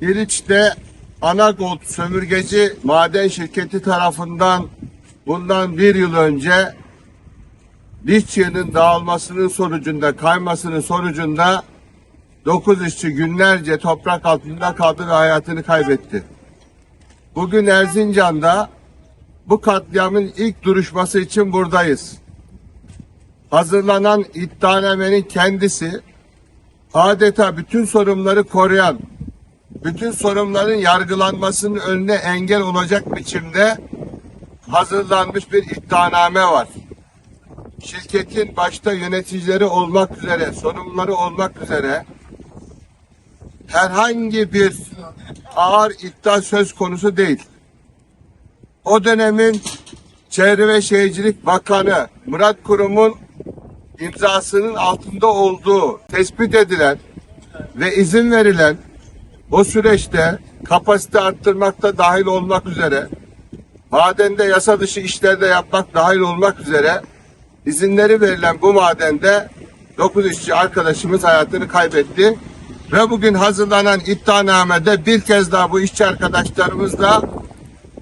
İliç'te Anagold sömürgeci maden şirketi tarafından bundan bir yıl önce lityonun dağılmasının sonucunda, kaymasının sonucunda 9 işçi günlerce toprak altında kaldı ve hayatını kaybetti. Bugün Erzincan'da bu katliamın ilk duruşması için buradayız. Hazırlanan iddianamenin kendisi adeta bütün sorunları koruyan, bütün sorunların yargılanmasının önüne engel olacak biçimde hazırlanmış bir iddianame var. Şirketin başta yöneticileri olmak üzere, sorumluları olmak üzere herhangi bir ağır iddia söz konusu değil. O dönemin Çevre ve Şehircilik Bakanı Murat Kurum'un imzasının altında olduğu tespit edilen ve izin verilen o süreçte kapasite arttırmakta dahil olmak üzere madende yasa dışı işlerde yapmak dahil olmak üzere izinleri verilen bu madende 9 işçi arkadaşımız hayatını kaybetti. Ve bugün hazırlanan iddianamede bir kez daha bu işçi arkadaşlarımızla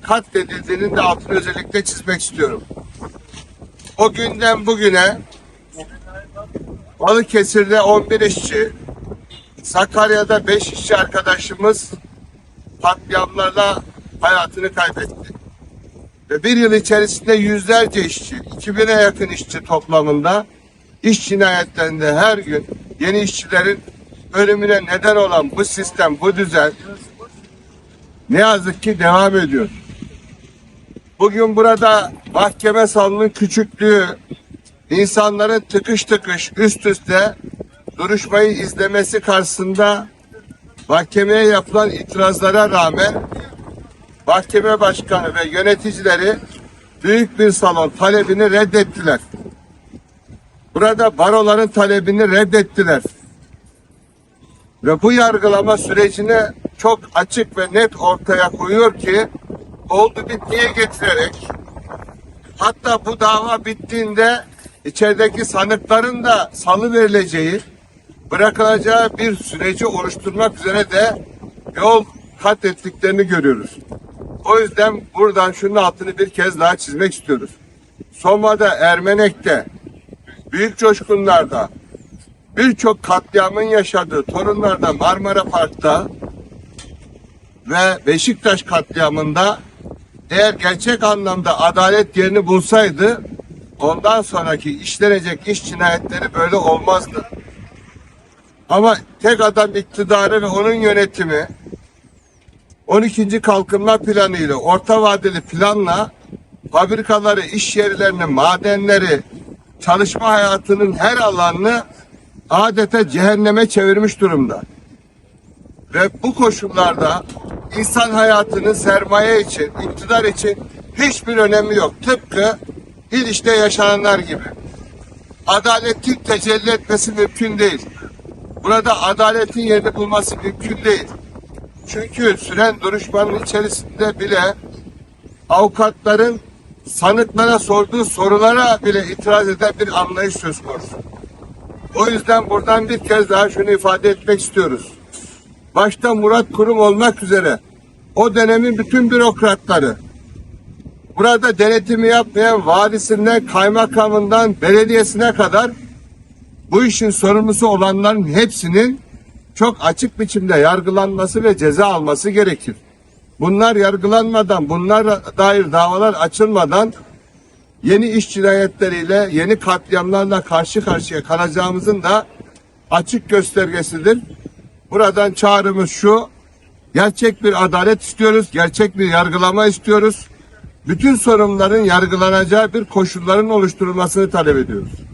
katledildiğinin de altını özellikle çizmek istiyorum. O günden bugüne Balıkesir'de 11 işçi, Sakarya'da 5 işçi arkadaşımız katliamlarla hayatını kaybetti. Ve bir yıl içerisinde yüzlerce işçi, 2000'e yakın işçi toplamında iş cinayetlerinde her gün yeni işçilerin ölümüne neden olan bu sistem, bu düzen ne yazık ki devam ediyor. Bugün burada mahkeme salonunun küçüklüğü, insanların tıkış tıkış üst üste duruşmayı izlemesi karşısında mahkemeye yapılan itirazlara rağmen mahkeme başkanı ve yöneticileri büyük bir salon talebini reddettiler. Burada baroların talebini reddettiler. Ve bu yargılama sürecini çok açık ve net ortaya koyuyor ki oldu bittiye getirerek hatta bu dava bittiğinde içerideki sanıkların da salı verileceği bırakılacağı bir süreci oluşturmak üzere de yol kat ettiklerini görüyoruz. O yüzden buradan şunun altını bir kez daha çizmek istiyoruz. Soma'da, Ermenek'te, Büyük Coşkunlar'da, birçok katliamın yaşadığı Torunlar'da, Marmara Park'ta ve Beşiktaş katliamında eğer gerçek anlamda adalet yerini bulsaydı ondan sonraki işlenecek iş cinayetleri böyle olmazdı. Ama tek adam iktidarı ve onun yönetimi 12. kalkınma planı ile orta vadeli planla fabrikaları, iş yerlerini, madenleri, çalışma hayatının her alanını adeta cehenneme çevirmiş durumda. Ve bu koşullarda insan hayatının sermaye için, iktidar için hiçbir önemi yok. Tıpkı İliç'te yaşananlar gibi. Adaletin tecelli etmesi mümkün değil. Burada adaletin yerini bulması mümkün değil. Çünkü süren duruşmanın içerisinde bile avukatların sanıklara sorduğu sorulara bile itiraz eden bir anlayış söz konusu. O yüzden buradan bir kez daha şunu ifade etmek istiyoruz. Başta Murat Kurum olmak üzere o dönemin bütün bürokratları, burada denetimi yapmayan valisinden, kaymakamından, belediyesine kadar bu işin sorumlusu olanların hepsinin çok açık biçimde yargılanması ve ceza alması gerekir. Bunlar yargılanmadan, bunlar dair davalar açılmadan yeni iş cinayetleriyle, yeni katliamlarla karşı karşıya kalacağımızın da açık göstergesidir. Buradan çağrımız şu, gerçek bir adalet istiyoruz, gerçek bir yargılama istiyoruz. Bütün sorunların yargılanacağı bir koşulların oluşturulmasını talep ediyoruz.